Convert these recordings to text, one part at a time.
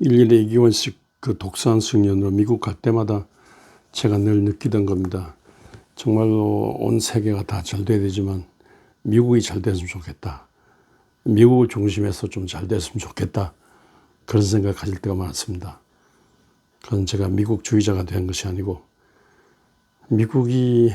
일일이 2개월씩 그 독서한 숙련으로 미국 갈 때마다 제가 늘 느끼던 겁니다. 정말로 온 세계가 다 잘 돼야 되지만 미국이 잘 됐으면 좋겠다. 미국을 중심해서 좀 잘 됐으면 좋겠다. 그런 생각 가질 때가 많았습니다. 그건 제가 미국 주의자가 된 것이 아니고 미국이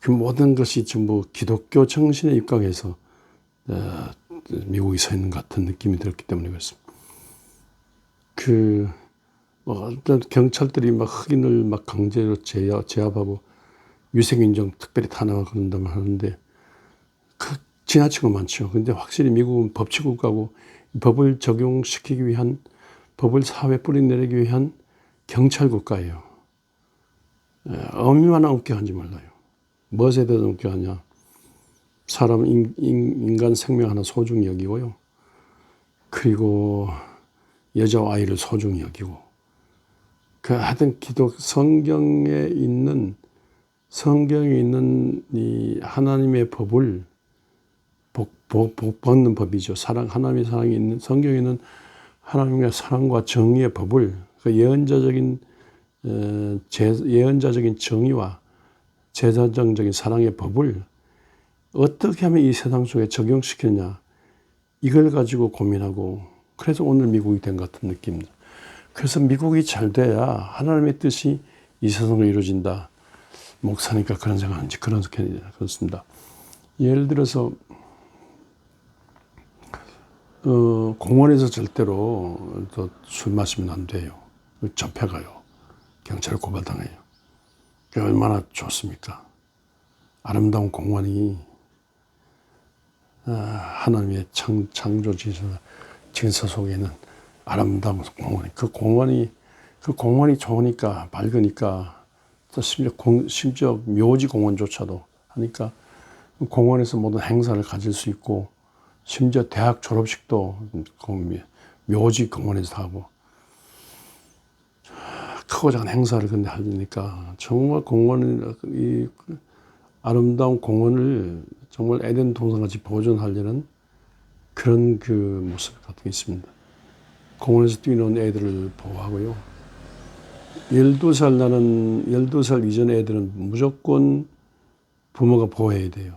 그 모든 것이 전부 기독교 정신에 입각해서 어, 미국이 서 있는 것 같은 느낌이 들었기 때문에 그렇습니다. 그, 뭐, 경찰들이 막 흑인을 막 강제로 제압, 제압하고 위생인종 특별히 탄압하고 그런다고 하는데 그 지나치고 많죠. 근데 확실히 미국은 법치국가고 법을 적용시키기 위한 법을 사회 뿌리 내리기 위한 경찰 국가예요. 에, 얼마나 엄격한지 몰라요. 무엇에 대해서 엄격하냐. 사람, 인, 인, 간 생명 하나 소중히 여기고요. 그리고 여자와 아이를 소중히 여기고. 그 하여튼 기독 성경에 있는 성경에 있는 이 하나님의 법을 복, 복, 복 받는 법이죠. 사랑, 하나님의 사랑이 있는 성경에 있는 하나님의 사랑과 정의의 법을 그 예언자적인 어, 제, 예언자적인 정의와 제사정적인 사랑의 법을 어떻게 하면 이 세상 속에 적용시키느냐 이걸 가지고 고민하고 그래서 오늘 미국이 된것 같은 느낌입니다. 그래서 미국이 잘 돼야 하나님의 뜻이 이 세상으로 이루어진다. 목사니까 그런 생각하는지 그런 그렇습니다. 예를 들어서 어, 공원에서 절대로 술 마시면 안 돼요. 잡혀가요. 경찰에 고발당해요. 그게 얼마나 좋습니까? 아름다운 공원이 아, 하나님의 창, 창조 진서 속에는 아름다운 공원이 그 공원이 그 공원이 좋으니까 밝으니까 또 심지어, 공, 심지어 묘지 공원조차도 하니까 공원에서 모든 행사를 가질 수 있고 심지어 대학 졸업식도 그 묘지 공원에서 하고. 크고 작은 행사를 근데 하니까 정말 공원을 이 아름다운 공원을 정말 에덴 동산같이 보존하려는 그런 그 모습 같은 게 있습니다. 공원에서 뛰는 애들을 보호하고요. 12살 나는 12살 이전 애들은 무조건 부모가 보호해야 돼요.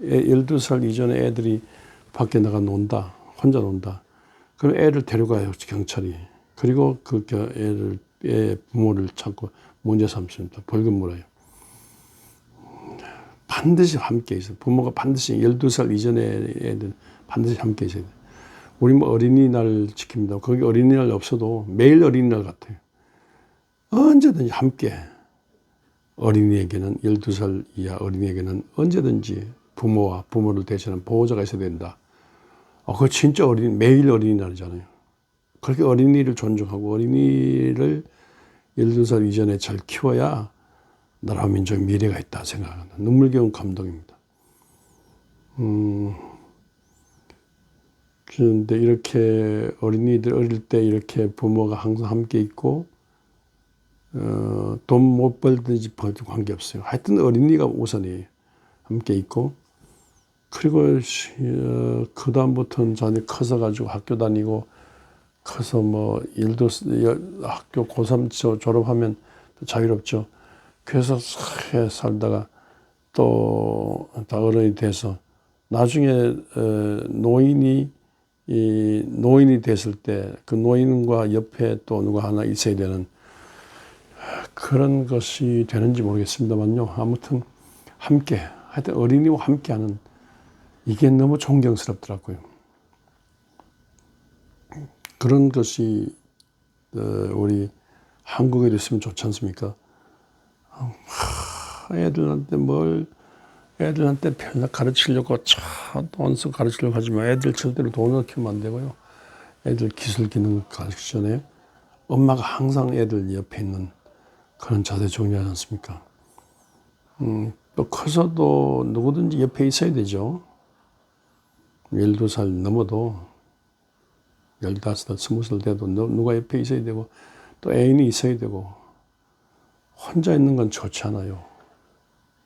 12살 이전에 애들이 밖에 나가 논다. 혼자 논다. 그럼 애를 데려가요. 경찰이. 그리고 그 애를, 애 부모를 찾고 문제 삼습니다. 벌금 물어요. 반드시 함께 있어요. 부모가 반드시 12살 이전에 반드시 함께 있어야 돼요. 우리 뭐 어린이날 지킵니다. 거기 어린이날 없어도 매일 어린이날 같아요. 언제든지 함께 어린이에게는 12살 이하 어린이에게는 언제든지 부모와 부모를 대신하는 보호자가 있어야 된다. 어, 그거 진짜 어린 매일 어린이날이잖아요. 그렇게 어린이를 존중하고 어린이를 12살 이전에 잘 키워야 나라 민족의 미래가 있다 생각한다. 눈물겨운 감동입니다. 음, 그런데 이렇게 어린이들 어릴 때 이렇게 부모가 항상 함께 있고 어, 돈 못 벌든지 벌든 관계없어요. 하여튼 어린이가 우선이에요. 함께 있고 그리고 어, 그 다음부터는 자기 커서 가지고 학교 다니고 커서 뭐 일도 학교 고3 졸업하면 자유롭죠. 그래서 살다가 또 다 어른이 돼서 나중에 어, 노인이 이 노인이 됐을 때 그 노인과 옆에 또 누가 하나 있어야 되는 그런 것이 되는지 모르겠습니다만요. 아무튼 함께 하여튼 어린이와 함께하는 이게 너무 존경스럽더라고요. 그런 것이 어, 우리 한국에 있으면 좋지 않습니까? 애들한테 뭘 애들한테 편하게 가르치려고 차돈쓰 가르치려고 하지만 애들 절대로 돈을 키우면 안 되고요. 애들 기술 기능 가르치잖아요. 엄마가 항상 애들 옆에 있는 그런 자세 중요하지 않습니까? 음, 또 커서도 누구든지 옆에 있어야 되죠. 12살 넘어도 15살, 20살 돼도 누가 옆에 있어야 되고 또 애인이 있어야 되고 혼자 있는 건 좋지 않아요.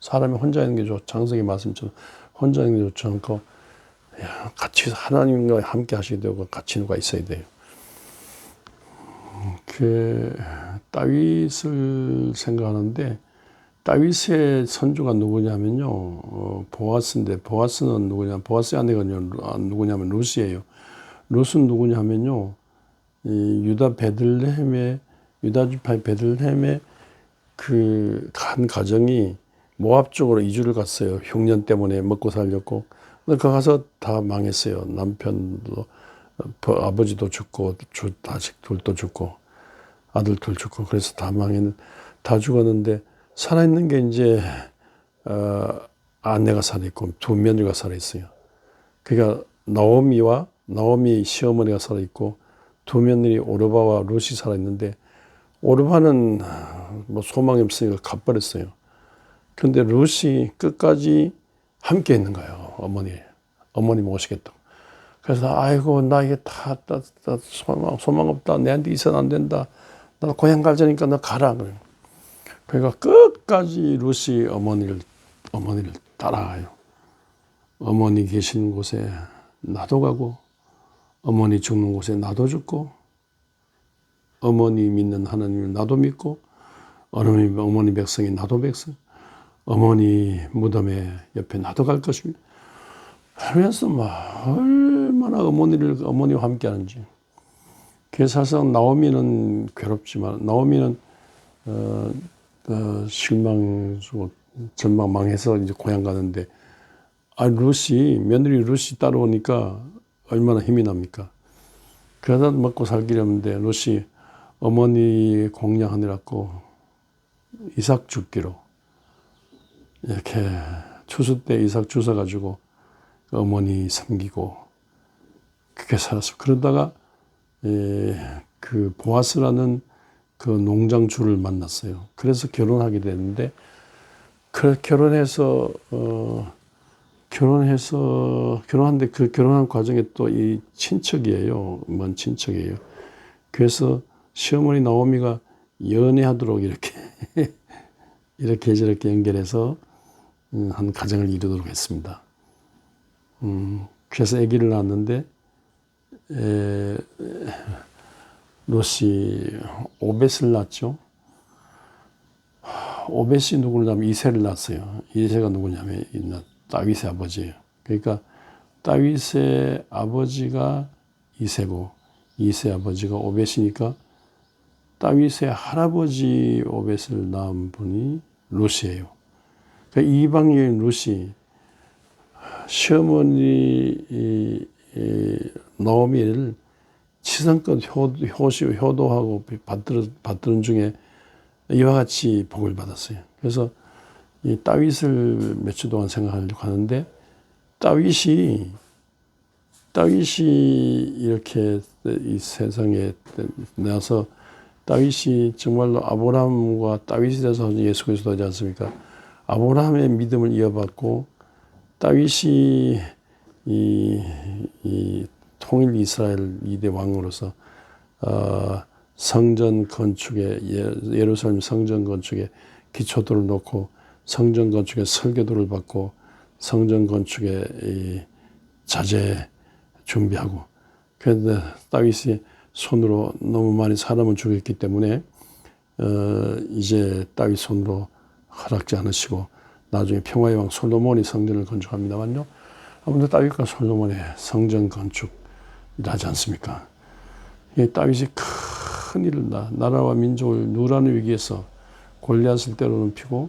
사람이 혼자 있는 게 좋, 장성의 말씀처럼 혼자 있는 게 좋지 않고 같이 하나님과 함께 하셔야 되고 같이 누가 있어야 돼요. 그 다윗을 생각하는데 다윗의 선조가 누구냐면요 어, 보아스인데 보아스는 누구냐 보아스의 아내가 누구냐면 루시예요 루스는 누구냐면요 이 유다 베들레헴의 유다 지파 베들레헴의 그한 가정이 모압 쪽으로 이주를 갔어요. 흉년 때문에 먹고 살렸고. 그 가서 다 망했어요. 남편도 어, 아버지도 죽고 자식 둘도 죽고 아들 둘 죽고 그래서 다 망했는 다 죽었는데 살아있는 게 이제 어, 아내가 살아있고 두 며느리가 살아있어요. 그러니까 나오미와 나오미 시어머니가 살아있고 두 며느리 오르바와 루시 살아있는데 오르바는 뭐 소망이 없으니까 가버렸어요. 그런데 루시 끝까지 함께 있는 거예요. 어머니. 어머니 모시겠다고. 그래서 아이고 나 이게 다, 다, 다 소망, 소망 없다. 내한테 있어는 안 된다. 나 고향 가자니까 너 가라. 그래. 그러니까 끝까지 루시 어머니를 어머니를 따라가요. 어머니 계시는 곳에 나도 가고 어머니 죽는 곳에 나도 죽고 어머니 믿는 하나님을 나도 믿고 어머니, 어머니 백성이 나도 백성 어머니 무덤에 옆에 나도 갈 것입니다. 하면서 막 얼마나 어머니를 어머니와 함께 하는지. 그래서 사실상 나오미는 괴롭지만 나오미는 어, 어, 실망, 전망 망해서 이제 고향 가는데, 아, 루시, 며느리 루시 따라오니까 얼마나 힘이 납니까? 그러다 먹고 살기려는데, 루시 어머니 공양하느라고 이삭 죽기로 이렇게 추수 때 이삭 주워 가지고 어머니 섬기고 그렇게 살았어. 그러다가 에, 그 보아스라는 그 농장주를 만났어요. 그래서 결혼하게 됐는데 그 결혼해서 어 결혼해서 결혼한데 그 결혼한 과정에 또 이 친척이에요. 먼 친척이에요. 그래서 시어머니 나오미가 연애하도록 이렇게 이렇게 저렇게 연결해서 음, 한 가정을 이루도록 했습니다. 음, 그래서 아기를 낳았는데 에, 롯이 오벳을 낳죠. 오벳이 누구를 낳으면 이세를 낳았어요. 이세가 누구냐면 다윗의 아버지예요. 그러니까 다윗의 아버지가 이세고 이세 아버지가 오벳이니까 다윗의 할아버지 오벳을 낳은 분이 롯이에요. 그러니까 이방인 롯이 시어머니 나오미를 치성껏 효, 시 효도하고 받들어, 받드는 중에 이와 같이 복을 받았어요. 그래서 이 다윗을 며칠 동안 생각하려고 하는데 다윗이 다윗이 이렇게 이 세상에 나서 다윗이 정말로 아브라함과 다윗이 돼서 예수 그리스도 하지 않습니까? 아브라함의 믿음을 이어받고 다윗이 이, 이 통일 이스라엘 이대 왕으로서 어, 성전 건축에 예, 예루살렘 성전 건축에 기초도를 놓고 성전 건축에 설계도를 받고 성전 건축에 이 자재 준비하고 그런데 다윗이 손으로 너무 많이 사람을 죽였기 때문에 어, 이제 다윗 손으로 허락지 않으시고 나중에 평화의 왕 솔로몬이 성전을 건축합니다만요. 아무튼 다윗과 솔로몬의 성전 건축 하지 않습니까? 이 다윗이 큰 일을 나, 나라와 민족을 누라는 위기에서 골리앗을 때려눕히고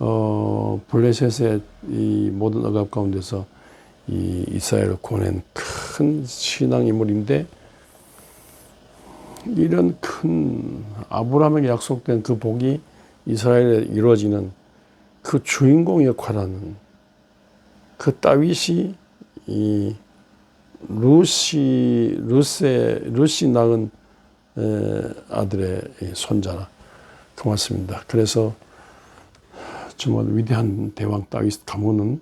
어, 블레셋의 이 모든 억압 가운데서 이 이스라엘을 구원한 큰 신앙 인물인데 이런 큰 아브라함에게 약속된 그 복이 이스라엘에 이루어지는 그 주인공 역할하는 그 다윗이 이 루시 루세 루시 낳은 아들의 손자라 고맙습니다. 그래서 정말 위대한 대왕 다윗 가문은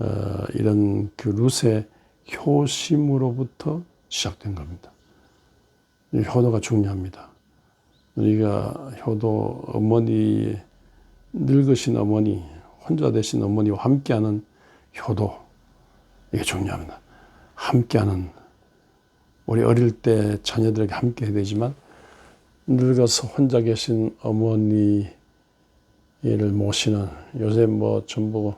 어, 이런 그 루세 효심으로부터 시작된 겁니다. 효도가 중요합니다. 우리가 효도 어머니 늙으신 어머니 혼자 되신 어머니와 함께하는 효도 이게 중요합니다. 함께하는 우리 어릴 때 자녀들에게 함께 해야 되지만 늙어서 혼자 계신 어머니를 모시는 요새 뭐 전부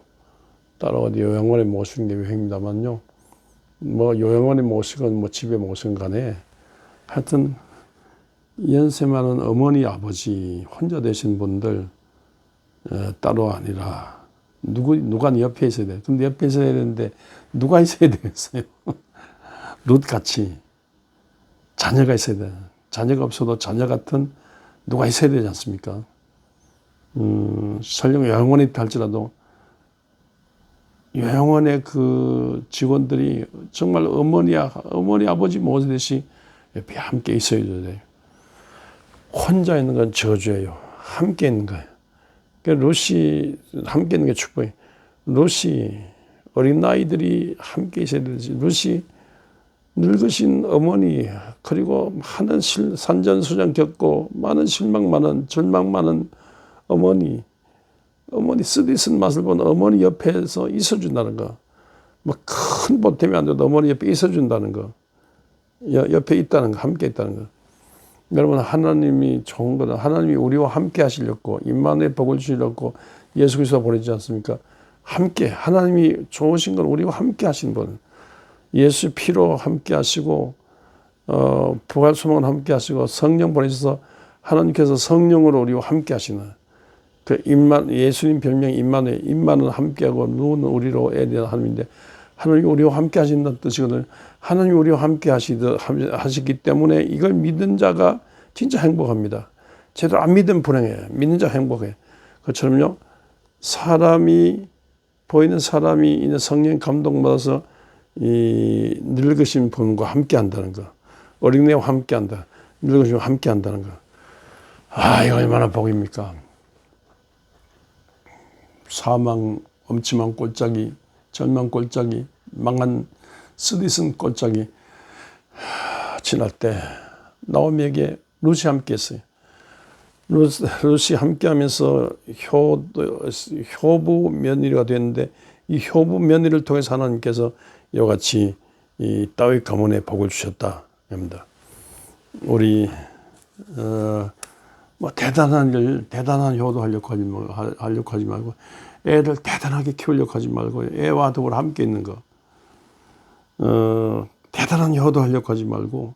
따로 어디 요양원에 모시는 게 유행입니다만요. 뭐 요양원에 모시건 뭐 집에 모시건 간에 하여튼 연세 많은 어머니 아버지 혼자 되신 분들 어, 따로 아니라 누구 누가 네 옆에 있어야 돼. 근데 옆에 있어야 되는데 누가 있어야 되겠어요? 룻 같이 자녀가 있어야 돼. 자녀가 없어도 자녀 같은 누가 있어야 되지 않습니까? 음, 설령 있다 할지라도 요양원의 그 직원들이 정말 어머니, 어머니, 아버지 모시듯이 옆에 함께 있어야 돼요. 혼자 있는 건 저주예요. 함께 있는 거예요. 그러니까 루시 함께 있는 게 축복이에요. 루시 어린 아이들이 함께 있어야 되지. 루시 늙으신 어머니 그리고 많은 실, 산전수전 겪고 많은 실망 많은 절망 많은 어머니 어머니 쓰디쓴 맛을 본 어머니 옆에서 있어준다는 거. 뭐 큰 보탬이 안 돼도 어머니 옆에 있어준다는 거. 옆에 있다는 거, 함께 있다는 거. 여러분 하나님이 좋은 거는 하나님이 우리와 함께 하시려고 임만의 복을 주시려고 예수 그리스도 보내지 않습니까? 함께 하나님이 좋으신 건 우리와 함께 하신 분. 예수 피로 함께 하시고 어, 부활 소망을 함께 하시고 성령 보내셔서 하나님께서 성령으로 우리와 함께 하시는 그 임만 예수님 별명 임만의 임만은 함께하고 누는 우리로 되는 하나님인데 하나님이 우리와 함께 하신다는 뜻이거든요. 하나님이 우리와 함께 하시듯 하시기 때문에 이걸 믿는 자가 진짜 행복합니다. 제대로 안 믿으면 불행해. 믿는 자 행복해. 그처럼요. 사람이 보이는 사람이 있는 성령 감동 받아서 이 늙으신 분과 함께 한다는 거. 어린애와 함께 한다. 늙으신 분과 함께 한다는 거. 아, 이거 얼마나 복입니까? 사망, 엄침한 꼴짝이, 절망 꼴짝이, 망한 쓰디쓴 꼴짝이 지날 때 나오미에게 루시 함께 했어요. 루시 함께 하면서 효, 효부 며느리가 됐는데 이 효부 며느리를 통해서 하나님께서 이와 같이 이 다윗 가문에 복을 주셨다. 합니다. 우리, 어, 뭐 대단한 일, 대단한 효도 하려고 하지, 말, 하려고 하지 말고 애를 대단하게 키우려고 하지 말고 애와 더불어 함께 있는 거. 어, 대단한 효도 하려고 하지 말고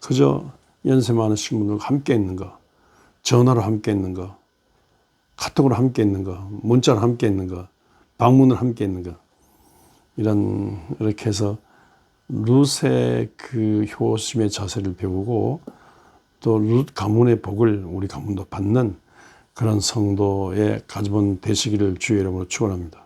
그저 연세 많으신 분들과 함께 있는 거. 전화로 함께 있는 거. 카톡으로 함께 있는 거. 문자로 함께 있는 거. 방문을 함께 있는 거. 이런, 이렇게 해서 룻의 그 효심의 자세를 배우고 또 룻 가문의 복을 우리 가문도 받는 그런 성도의 가져본 되시기를 주의 이름으로 축원합니다.